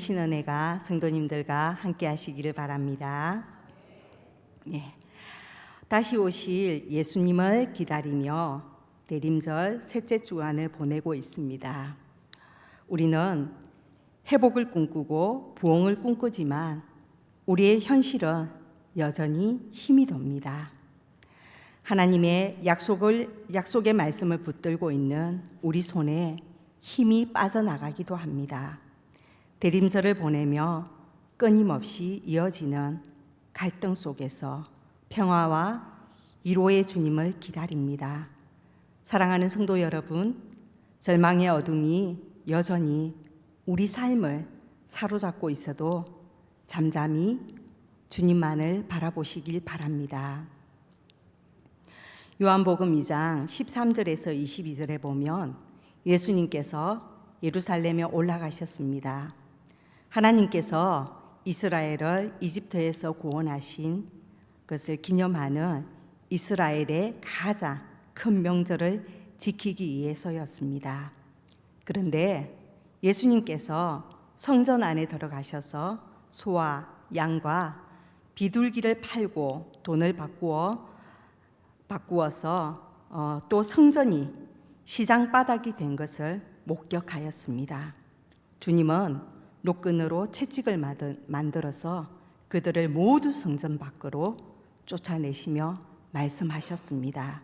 신은혜가 성도님들과 함께 하시기를 바랍니다. 네. 다시 오실 예수님을 기다리며 대림절 셋째 주간을 보내고 있습니다. 우리는 회복을 꿈꾸고 부흥을 꿈꾸지만 우리의 현실은 여전히 힘이 돕니다. 하나님의 약속을 약속의 말씀을 붙들고 있는 우리 손에 힘이 빠져나가기도 합니다. 대림절을 보내며 끊임없이 이어지는 갈등 속에서 평화와 위로의 주님을 기다립니다. 사랑하는 성도 여러분, 절망의 어둠이 여전히 우리 삶을 사로잡고 있어도 잠잠히 주님만을 바라보시길 바랍니다. 요한복음 2장 13절에서 22절에 보면 예수님께서 예루살렘에 올라가셨습니다. 하나님께서 이스라엘을 이집트에서 구원하신 것을 기념하는 이스라엘의 가장 큰 명절을 지키기 위해서였습니다. 그런데 예수님께서 성전 안에 들어가셔서 소와 양과 비둘기를 팔고 돈을 바꾸어 바꾸어서 어, 또 성전이 시장 바닥이 된 것을 목격하였습니다. 주님은 노끈으로 채찍을 만들어서 그들을 모두 성전 밖으로 쫓아내시며 말씀하셨습니다.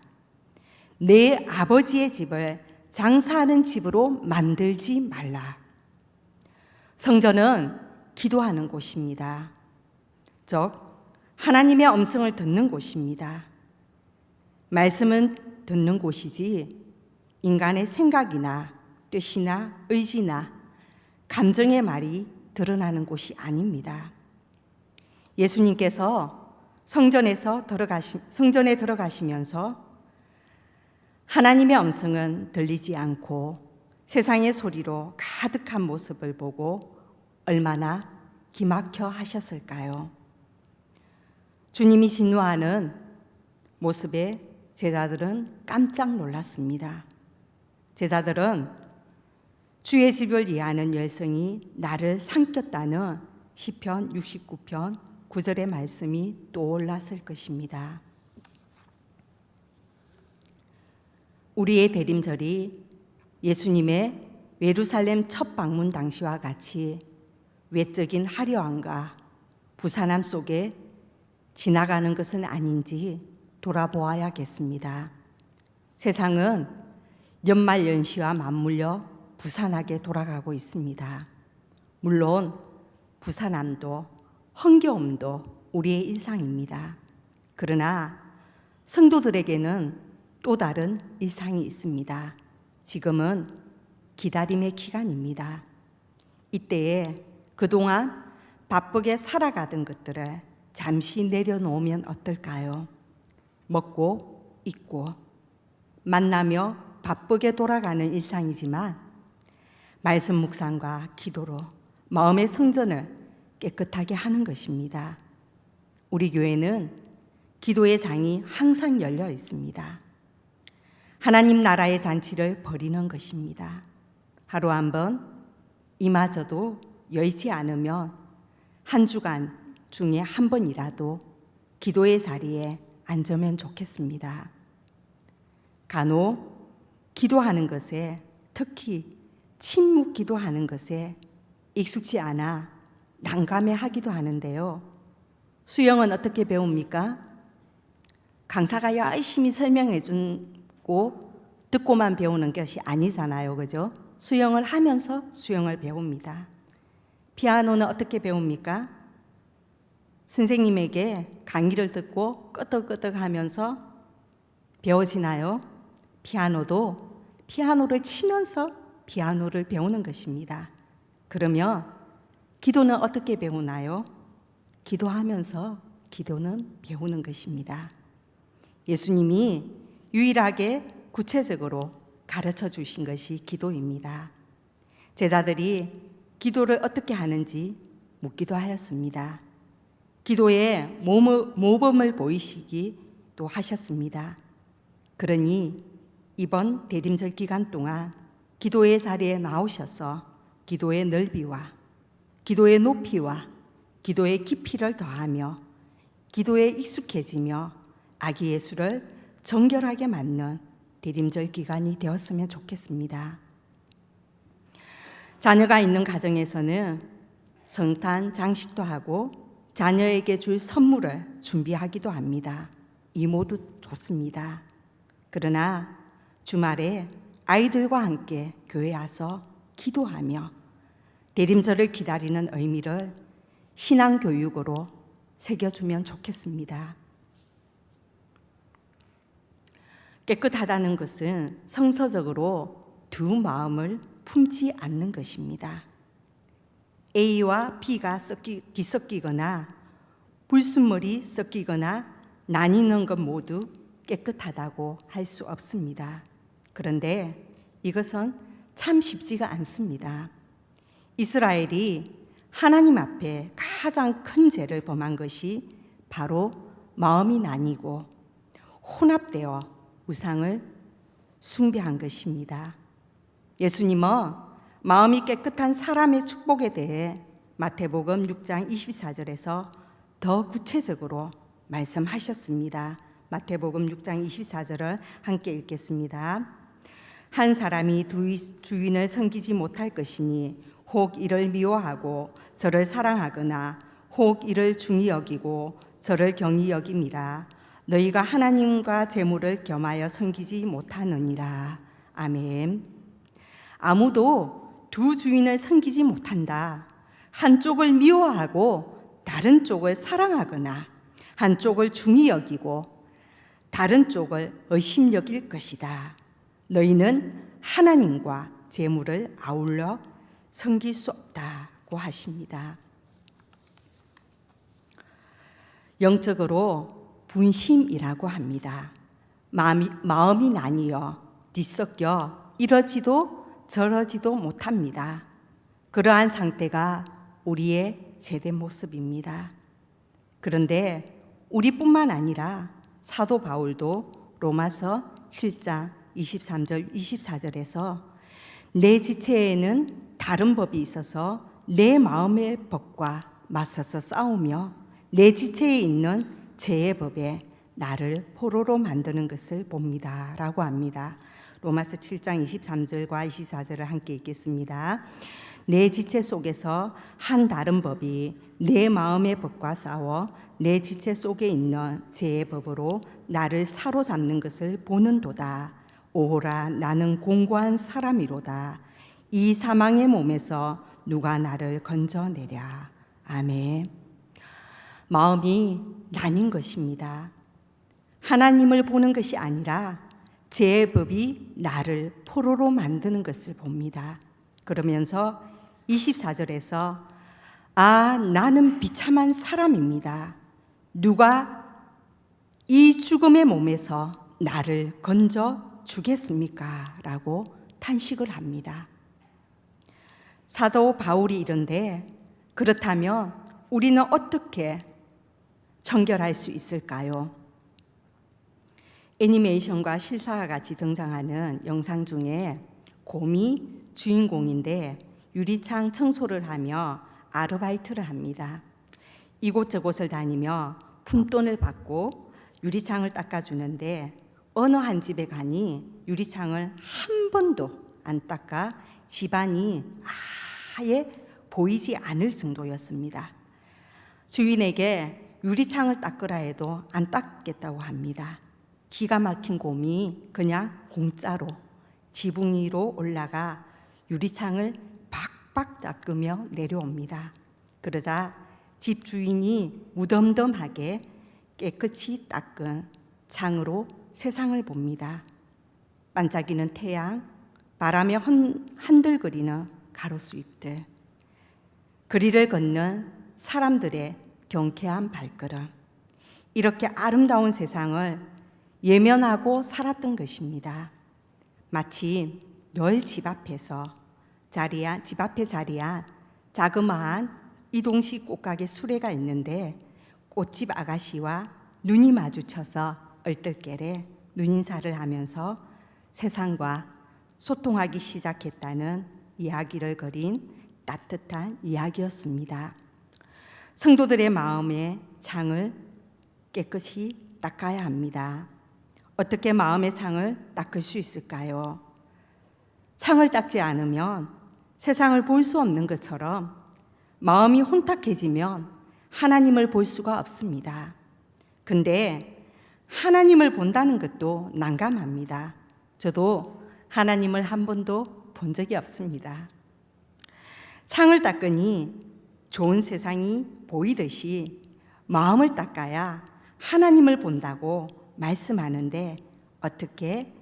내 아버지의 집을 장사하는 집으로 만들지 말라. 성전은 기도하는 곳입니다. 즉, 하나님의 음성을 듣는 곳입니다. 말씀은 듣는 곳이지 인간의 생각이나 뜻이나 의지나 감정의 말이 드러나는 곳이 아닙니다. 예수님께서 성전에서 들어가시, 성전에 들어가시면서 하나님의 음성은 들리지 않고 세상의 소리로 가득한 모습을 보고 얼마나 기막혀 하셨을까요? 주님이 진노하는 모습에 제자들은 깜짝 놀랐습니다. 제자들은 주의 집을 이해하는 열성이 나를 삼켰다는 시편 69편 9절의 말씀이 떠올랐을 것입니다. 우리의 대림절이 예수님의 예루살렘 첫 방문 당시와 같이 외적인 화려함과 부산함 속에 지나가는 것은 아닌지 돌아보아야겠습니다. 세상은 연말 연시와 맞물려 부산하게 돌아가고 있습니다. 물론 부산함도 흥겨움도 우리의 일상입니다. 그러나 성도들에게는 또 다른 일상이 있습니다. 지금은 기다림의 기간입니다. 이때에 그동안 바쁘게 살아가던 것들을 잠시 내려놓으면 어떨까요? 먹고 입고 만나며 바쁘게 돌아가는 일상이지만 말씀 묵상과 기도로 마음의 성전을 깨끗하게 하는 것입니다. 우리 교회는 기도의 장이 항상 열려 있습니다. 하나님 나라의 잔치를 벌이는 것입니다. 하루 한 번 이마저도 열지 않으면 한 주간 중에 한 번이라도 기도의 자리에 앉으면 좋겠습니다. 간혹 기도하는 것에 특히 침묵 기도 하는 것에 익숙지 않아 난감해 하기도 하는데요. 수영은 어떻게 배웁니까? 강사가 열심히 설명해 주고 듣고만 배우는 것이 아니잖아요. 그죠? 수영을 하면서 수영을 배웁니다. 피아노는 어떻게 배웁니까? 선생님에게 강의를 듣고 끄덕끄덕 하면서 배워지나요? 피아노도 피아노를 치면서 피아노를 배우는 것입니다. 그러면 기도는 어떻게 배우나요? 기도하면서 기도는 배우는 것입니다. 예수님이 유일하게 구체적으로 가르쳐 주신 것이 기도입니다. 제자들이 기도를 어떻게 하는지 묻기도 하였습니다. 기도에 모범을 보이시기도 하셨습니다. 그러니 이번 대림절 기간 동안 기도의 자리에 나오셔서 기도의 넓이와 기도의 높이와 기도의 깊이를 더하며 기도에 익숙해지며 아기 예수를 정결하게 맞는 대림절 기간이 되었으면 좋겠습니다. 자녀가 있는 가정에서는 성탄 장식도 하고 자녀에게 줄 선물을 준비하기도 합니다. 이 모두 좋습니다. 그러나 주말에 아이들과 함께 교회 와서 기도하며 대림절을 기다리는 의미를 신앙 교육으로 새겨주면 좋겠습니다. 깨끗하다는 것은 성서적으로 두 마음을 품지 않는 것입니다. A와 B가 섞이, 뒤섞이거나 불순물이 섞이거나 나뉘는 것 모두 깨끗하다고 할 수 없습니다. 그런데 이것은 참 쉽지가 않습니다. 이스라엘이 하나님 앞에 가장 큰 죄를 범한 것이 바로 마음이 나뉘고 혼합되어 우상을 숭배한 것입니다. 예수님은 마음이 깨끗한 사람의 축복에 대해 마태복음 6장 24절에서 더 구체적으로 말씀하셨습니다. 마태복음 6장 24절을 함께 읽겠습니다. 한 사람이 두 주인을 섬기지 못할 것이니 혹 이를 미워하고 저를 사랑하거나 혹 이를 중히 여기고 저를 경히 여김이라 너희가 하나님과 재물을 겸하여 섬기지 못하느니라 아멘. 아무도 두 주인을 섬기지 못한다. 한쪽을 미워하고 다른 쪽을 사랑하거나 한쪽을 중히 여기고 다른 쪽을 의심 여길 것이다. 너희는 하나님과 재물을 아울러 섬길 수 없다고 하십니다. 영적으로 분심이라고 합니다. 마음이, 마음이 나뉘어 뒤섞여 이러지도 저러지도 못합니다. 그러한 상태가 우리의 제대 모습입니다. 그런데 우리뿐만 아니라 사도 바울도 로마서 7장 23절 24절에서 내 지체에는 다른 법이 있어서 내 마음의 법과 맞서서 싸우며 내 지체에 있는 죄의 법에 나를 포로로 만드는 것을 봅니다. 라고 합니다. 로마서 7장 23절과 24절을 함께 읽겠습니다. 내 지체 속에서 한 다른 법이 내 마음의 법과 싸워 내 지체 속에 있는 죄의 법으로 나를 사로잡는 것을 보는도다. 오호라 나는 공고한 사람이로다. 이 사망의 몸에서 누가 나를 건져내랴. 아멘. 마음이 나뉜 것입니다. 하나님을 보는 것이 아니라 제 법이 나를 포로로 만드는 것을 봅니다. 그러면서 24절에서 아, 나는 비참한 사람입니다. 누가 이 죽음의 몸에서 나를 건져 주겠습니까? 라고 탄식을 합니다. 사도 바울이 이런데 그렇다면 우리는 어떻게 청결할 수 있을까요? 애니메이션과 실사와 같이 등장하는 영상 중에 곰이 주인공인데 유리창 청소를 하며 아르바이트를 합니다. 이곳저곳을 다니며 푼돈을 받고 유리창을 닦아주는데 어느 한 집에 가니 유리창을 한 번도 안 닦아 집안이 아예 보이지 않을 정도였습니다. 주인에게 유리창을 닦으라 해도 안 닦겠다고 합니다. 기가 막힌 곰이 그냥 공짜로 지붕 위로 올라가 유리창을 박박 닦으며 내려옵니다. 그러자 집 주인이 무덤덤하게 깨끗이 닦은 창으로 세상을 봅니다. 반짝이는 태양, 바람에 한들거리는 가로수 잎들, 거리를 걷는 사람들의 경쾌한 발걸음, 이렇게 아름다운 세상을 예면하고 살았던 것입니다. 마치 늘집 앞에서 자리야 집 앞에 자리한 자그마한 이동식 꽃가게 수레가 있는데 꽃집 아가씨와 눈이 마주쳐서 얼떨결에 눈인사를 하면서 세상과 소통하기 시작했다는 이야기를 거린 따뜻한 이야기였습니다. 성도들의 마음의 창을 깨끗이 닦아야 합니다. 어떻게 마음의 창을 닦을 수 있을까요? 창을 닦지 않으면 세상을 볼 수 없는 것처럼 마음이 혼탁해지면 하나님을 볼 수가 없습니다. 근데 하나님을 본다는 것도 난감합니다. 저도 하나님을 한 번도 본 적이 없습니다. 창을 닦으니 좋은 세상이 보이듯이 마음을 닦아야 하나님을 본다고 말씀하는데 어떻게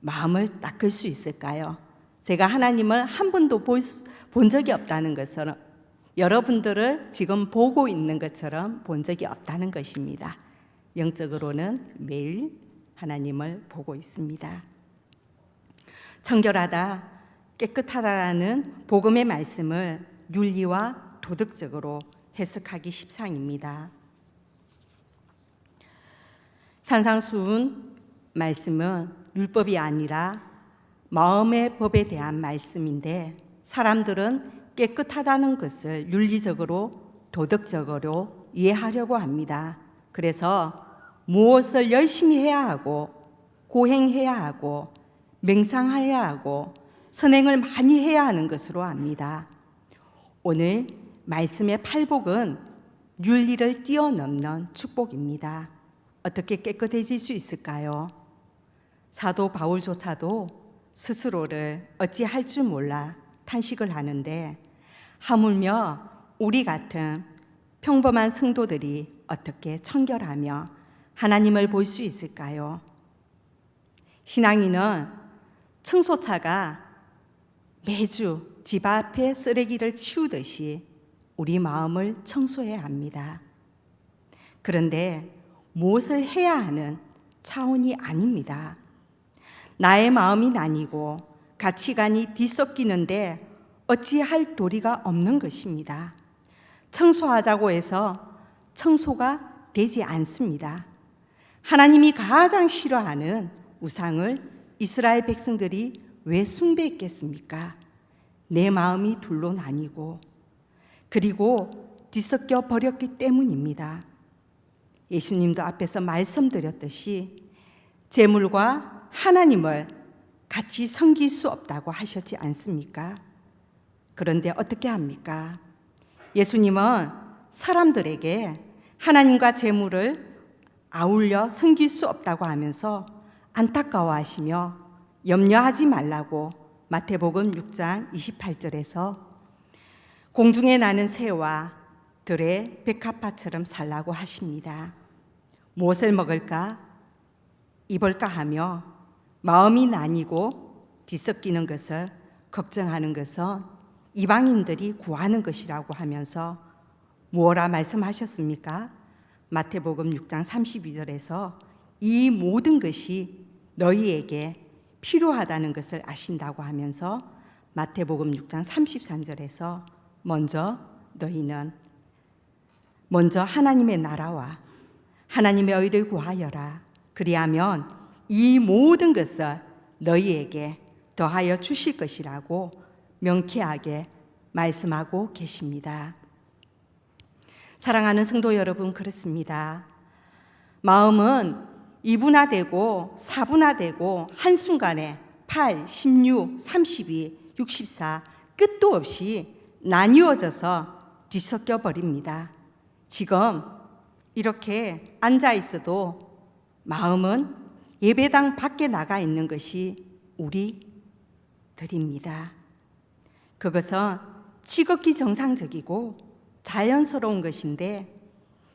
마음을 닦을 수 있을까요? 제가 하나님을 한 번도 본 적이 없다는 것처럼 여러분들을 지금 보고 있는 것처럼 본 적이 없다는 것입니다. 영적으로는 매일 하나님을 보고 있습니다. 청결하다, 깨끗하다라는 복음의 말씀을 윤리와 도덕적으로 해석하기 십상입니다. 산상수훈 말씀은 율법이 아니라 마음의 법에 대한 말씀인데 사람들은 깨끗하다는 것을 윤리적으로 도덕적으로 이해하려고 합니다. 그래서 무엇을 열심히 해야 하고 고행해야 하고 맹상해야 하고 선행을 많이 해야 하는 것으로 압니다. 오늘 말씀의 팔복은 윤리를 뛰어넘는 축복입니다. 어떻게 깨끗해질 수 있을까요? 사도 바울조차도 스스로를 어찌할 줄 몰라 탄식을 하는데 하물며 우리 같은 평범한 성도들이 어떻게 청결하며 하나님을 볼 수 있을까요? 신앙인은 청소차가 매주 집 앞에 쓰레기를 치우듯이 우리 마음을 청소해야 합니다. 그런데 무엇을 해야 하는 차원이 아닙니다. 나의 마음이 나뉘고 가치관이 뒤섞이는데 어찌할 도리가 없는 것입니다. 청소하자고 해서 청소가 되지 않습니다. 하나님이 가장 싫어하는 우상을 이스라엘 백성들이 왜 숭배했겠습니까? 내 마음이 둘로 나뉘고 그리고 뒤섞여 버렸기 때문입니다. 예수님도 앞에서 말씀드렸듯이 재물과 하나님을 같이 섬길 수 없다고 하셨지 않습니까? 그런데 어떻게 합니까? 예수님은 사람들에게 하나님과 재물을 아울려 섬길 수 없다고 하면서 안타까워하시며 염려하지 말라고 마태복음 6장 28절에서 공중에 나는 새와 들의 백합화처럼 살라고 하십니다. 무엇을 먹을까? 입을까 하며 마음이 나뉘고 뒤섞이는 것을 걱정하는 것은 이방인들이 구하는 것이라고 하면서 무엇라 말씀하셨습니까? 마태복음 6장 32절에서 이 모든 것이 너희에게 필요하다는 것을 아신다고 하면서 마태복음 6장 33절에서 먼저 너희는 먼저 하나님의 나라와 하나님의 의를 구하여라. 그리하면 이 모든 것을 너희에게 더하여 주실 것이라고 명쾌하게 말씀하고 계십니다. 사랑하는 성도 여러분, 그렇습니다. 마음은 이분화되고 사분화되고 한순간에 8, 16, 32, 64 끝도 없이 나뉘어져서 뒤섞여 버립니다. 지금 이렇게 앉아 있어도 마음은 예배당 밖에 나가 있는 것이 우리들입니다. 그것은 지극히 정상적이고 자연스러운 것인데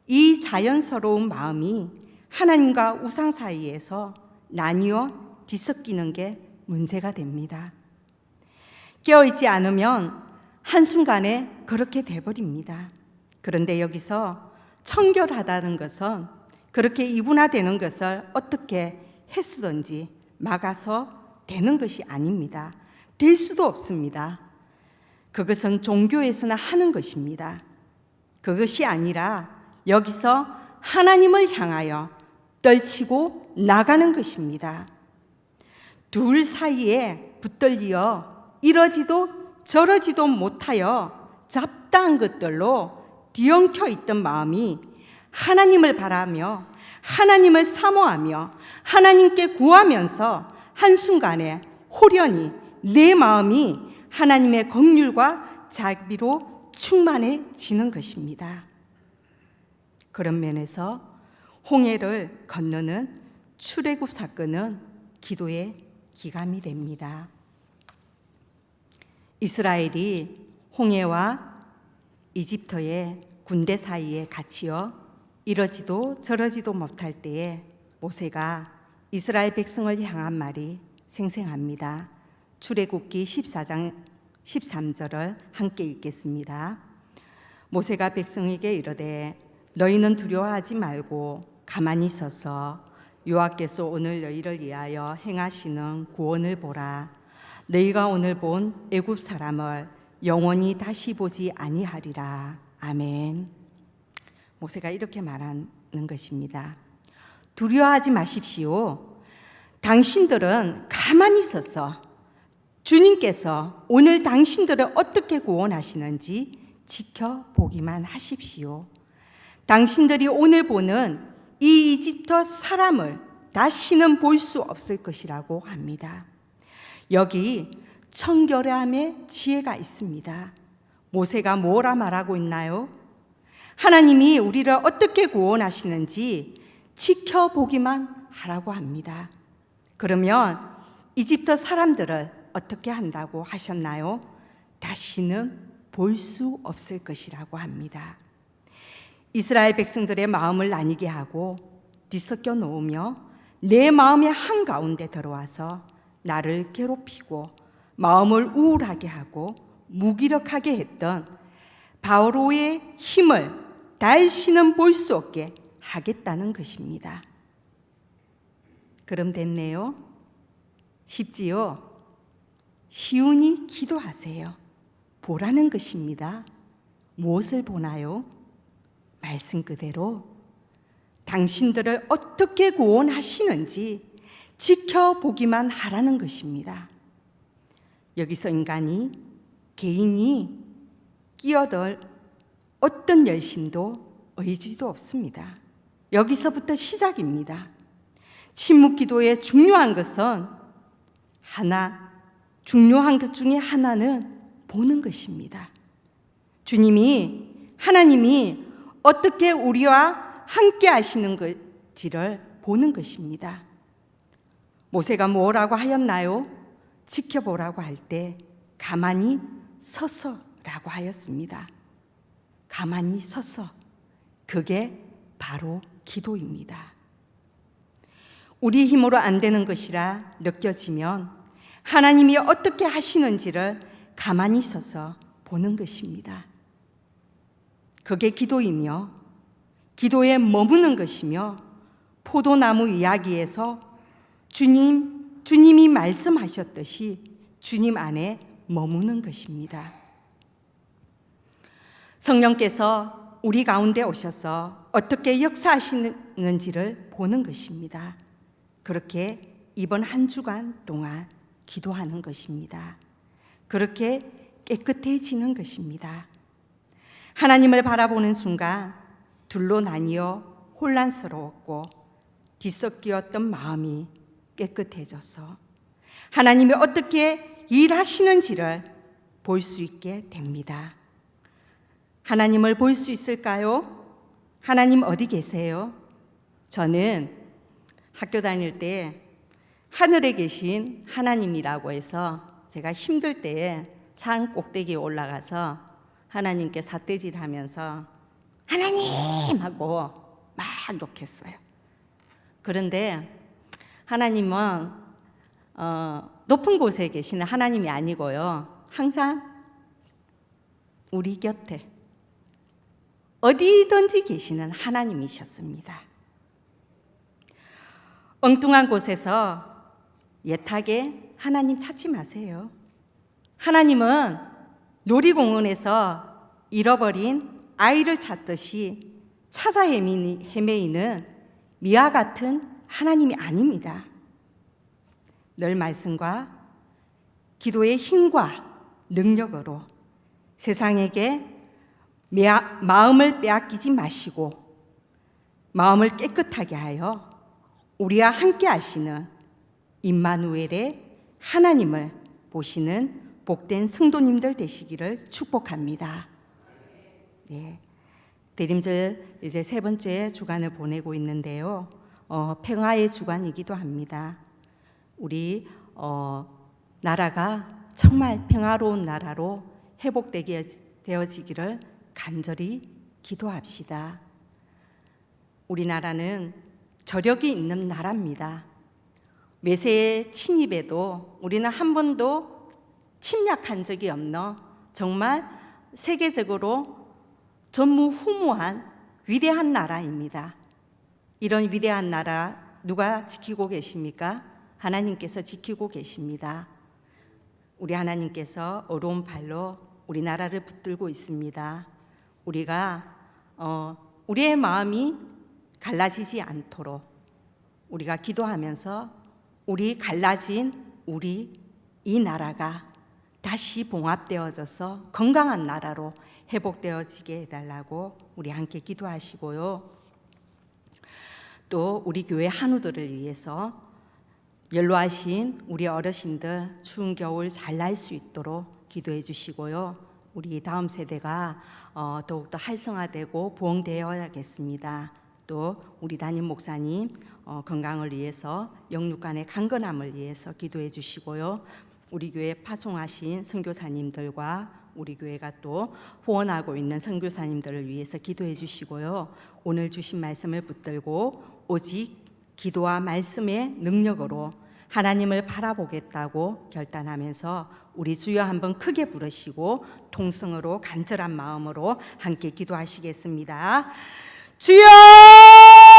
이 자연스러운 마음이 하나님과 우상 사이에서 나뉘어 뒤섞이는 게 문제가 됩니다. 깨어있지 않으면 한순간에 그렇게 돼버립니다. 그런데 여기서 청결하다는 것은 그렇게 이분화되는 것을 어떻게 했으든지 막아서 되는 것이 아닙니다. 될 수도 없습니다. 그것은 종교에서나 하는 것입니다. 그것이 아니라 여기서 하나님을 향하여 떨치고 나가는 것입니다. 둘 사이에 붙들려 이러지도 저러지도 못하여 잡다한 것들로 뒤엉켜 있던 마음이 하나님을 바라며 하나님을 사모하며 하나님께 구하면서 한순간에 호련히 내 마음이 하나님의 긍휼과 자비로 충만해지는 것입니다. 그런 면에서 홍해를 건너는 출애굽 사건은 기도의 기감이 됩니다. 이스라엘이 홍해와 이집트의 군대 사이에 갇히어 이러지도 저러지도 못할 때에 모세가 이스라엘 백성을 향한 말이 생생합니다. 출애굽기 14장 13절을 함께 읽겠습니다. 모세가 백성에게 이르되 너희는 두려워하지 말고 가만히 서서 여호와께서 오늘 너희를 위하여 행하시는 구원을 보라. 너희가 오늘 본 애굽 사람을 영원히 다시 보지 아니하리라. 아멘. 모세가 이렇게 말하는 것입니다. 두려워하지 마십시오. 당신들은 가만히 있어서 주님께서 오늘 당신들을 어떻게 구원하시는지 지켜보기만 하십시오. 당신들이 오늘 보는 이 이집트 사람을 다시는 볼 수 없을 것이라고 합니다. 여기 청결함의 지혜가 있습니다. 모세가 뭐라 말하고 있나요? 하나님이 우리를 어떻게 구원하시는지 지켜보기만 하라고 합니다. 그러면 이집트 사람들을 어떻게 한다고 하셨나요? 다시는 볼 수 없을 것이라고 합니다. 이스라엘 백성들의 마음을 나뉘게 하고 뒤섞여 놓으며 내 마음의 한가운데 들어와서 나를 괴롭히고 마음을 우울하게 하고 무기력하게 했던 바오로의 힘을 다시는 볼 수 없게 하겠다는 것입니다. 그럼 됐네요. 쉽지요? 시운이 기도하세요. 보라는 것입니다. 무엇을 보나요? 말씀 그대로 당신들을 어떻게 구원하시는지 지켜보기만 하라는 것입니다. 여기서 인간이 개인이 끼어들 어떤 열심도 의지도 없습니다. 여기서부터 시작입니다. 침묵 기도의 중요한 것은 하나, 중요한 것 중에 하나는 보는 것입니다. 주님이, 하나님이 어떻게 우리와 함께 하시는 것지를 보는 것입니다. 모세가 뭐라고 하였나요? 지켜보라고 할 때 가만히 서서라고 하였습니다. 가만히 서서 그게 바로 기도입니다. 우리 힘으로 안 되는 것이라 느껴지면 하나님이 어떻게 하시는지를 가만히 서서 보는 것입니다. 그게 기도이며 기도에 머무는 것이며 포도나무 이야기에서 주님 주님이 말씀하셨듯이 주님 안에 머무는 것입니다. 성령께서 우리 가운데 오셔서 어떻게 역사하시는지를 보는 것입니다. 그렇게 이번 한 주간 동안 기도하는 것입니다. 그렇게 깨끗해지는 것입니다. 하나님을 바라보는 순간 둘로 나뉘어 혼란스러웠고 뒤섞였던 마음이 깨끗해져서 하나님이 어떻게 일하시는지를 볼 수 있게 됩니다. 하나님을 볼 수 있을까요? 하나님 어디 계세요? 저는 학교 다닐 때 하늘에 계신 하나님이라고 해서 제가 힘들 때에 산 꼭대기에 올라가서 하나님께 삿대질 하면서 하나님 하고 막 욕했어요. 그런데 하나님은 어, 높은 곳에 계시는 하나님이 아니고요. 항상 우리 곁에 어디든지 계시는 하나님이셨습니다. 엉뚱한 곳에서 예탁에 하나님 찾지 마세요. 하나님은 놀이공원에서 잃어버린 아이를 찾듯이 찾아 헤매이는 미아 같은 하나님이 아닙니다. 늘 말씀과 기도의 힘과 능력으로 세상에게 마음을 빼앗기지 마시고 마음을 깨끗하게 하여 우리와 함께 하시는 임마누엘의 하나님을 보시는 복된 성도님들 되시기를 축복합니다. 네. 대림절 이제 세 번째 주간을 보내고 있는데요. 어, 평화의 주간이기도 합니다. 우리 어, 나라가 정말 평화로운 나라로 회복되게 되어지기를 간절히 기도합시다. 우리나라는 저력이 있는 나라입니다. 외세의 침입에도 우리는 한 번도 침략한 적이 없는 정말 세계적으로 전무후무한 위대한 나라입니다. 이런 위대한 나라 누가 지키고 계십니까? 하나님께서 지키고 계십니다. 우리 하나님께서 어려운 발로 우리나라를 붙들고 있습니다. 우리가 어, 우리의 마음이 갈라지지 않도록 우리가 기도하면서 우리 갈라진 우리 이 나라가 다시 봉합되어져서 건강한 나라로 회복되어지게 해달라고 우리 함께 기도하시고요. 또 우리 교회 한우들을 위해서 연로하신 우리 어르신들 추운 겨울 잘 날 수 있도록 기도해 주시고요. 우리 다음 세대가 어, 더욱더 활성화되고 부흥되어야겠습니다. 또 우리 담임 목사님 어, 건강을 위해서 영육간의 강건함을 위해서 기도해 주시고요. 우리 교회 파송하신 선교사님들과 우리 교회가 또 후원하고 있는 선교사님들을 위해서 기도해 주시고요. 오늘 주신 말씀을 붙들고 오직 기도와 말씀의 능력으로 하나님을 바라보겠다고 결단하면서 우리 주여 한번 크게 부르시고 통성으로 간절한 마음으로 함께 기도하시겠습니다. 주여!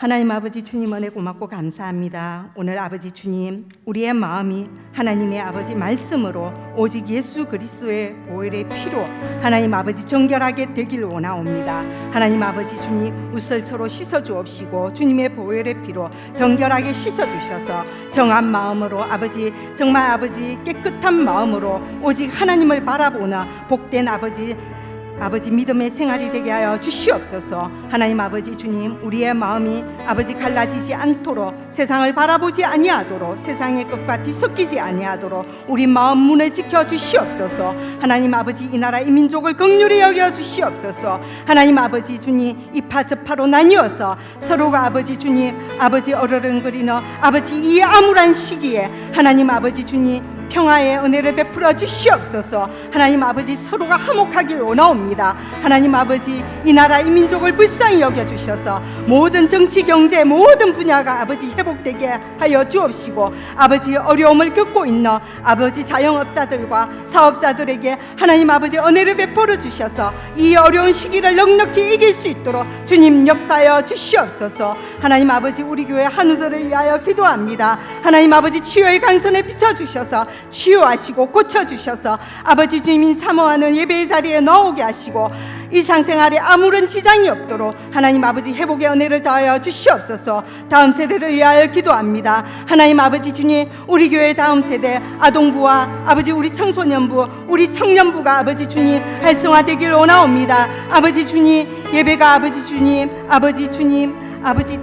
하나님 아버지 주님 은혜 고맙고 감사합니다. 오늘 아버지 주님 우리의 마음이 하나님의 아버지 말씀으로 오직 예수 그리스도의 보혈의 피로 하나님 아버지 정결하게 되길 원하옵니다. 하나님 아버지 주님 우설처로 씻어 주옵시고 주님의 보혈의 피로 정결하게 씻어 주셔서 정한 마음으로 아버지 정말 아버지 깨끗한 마음으로 오직 하나님을 바라보나 복된 아버지 아버지 믿음의 생활이 되게 하여 주시옵소서. 하나님 아버지 주님, 우리의 마음이 아버지 갈라지지 않도록 세상을 바라보지 아니하도록 세상의 것과 뒤섞이지 아니하도록 우리 마음 문을 지켜 주시옵소서. 하나님 아버지 이 나라 이 민족을 긍휼히 여겨 주시옵소서. 하나님 아버지 주님 이파 저파로 나뉘어서 서로가 아버지 주님 아버지 어르렁거리는 아버지 이 암울한 시기에 하나님 아버지 주님 평화의 은혜를 베풀어 주시옵소서. 하나님 아버지 서로가 화목하길 원하옵니다. 하나님 아버지 이 나라 이 민족을 불쌍히 여겨 주셔서 모든 정치 경제 모든 분야가 아버지 회복되게 하여 주옵시고 아버지 어려움을 겪고 있는 아버지 자영업자들과 사업자들에게 하나님 아버지 은혜를 베풀어 주셔서 이 어려운 시기를 넉넉히 이길 수 있도록 주님 역사하여 주시옵소서. 하나님 아버지 우리 교회 한우들을 위하여 기도합니다. 하나님 아버지 치유의 강선에 비춰 주셔서 치유하시고 고쳐 주셔서 아버지 주님이 사모하는 예배의 자리에 나오게 하시고 일상생활에 아무런 지장이 없도록 하나님 아버지 회복의 은혜를 더하여 주시옵소서. 다음 세대를 위하여 기도합니다. 하나님 아버지 주님 우리 교회 다음 세대 아동부와 아버지 우리 청소년부 우리 청년부가 아버지 주님 활성화되길 원하옵니다. 아버지 주님 예배가 아버지 주님 아버지 주님 아버지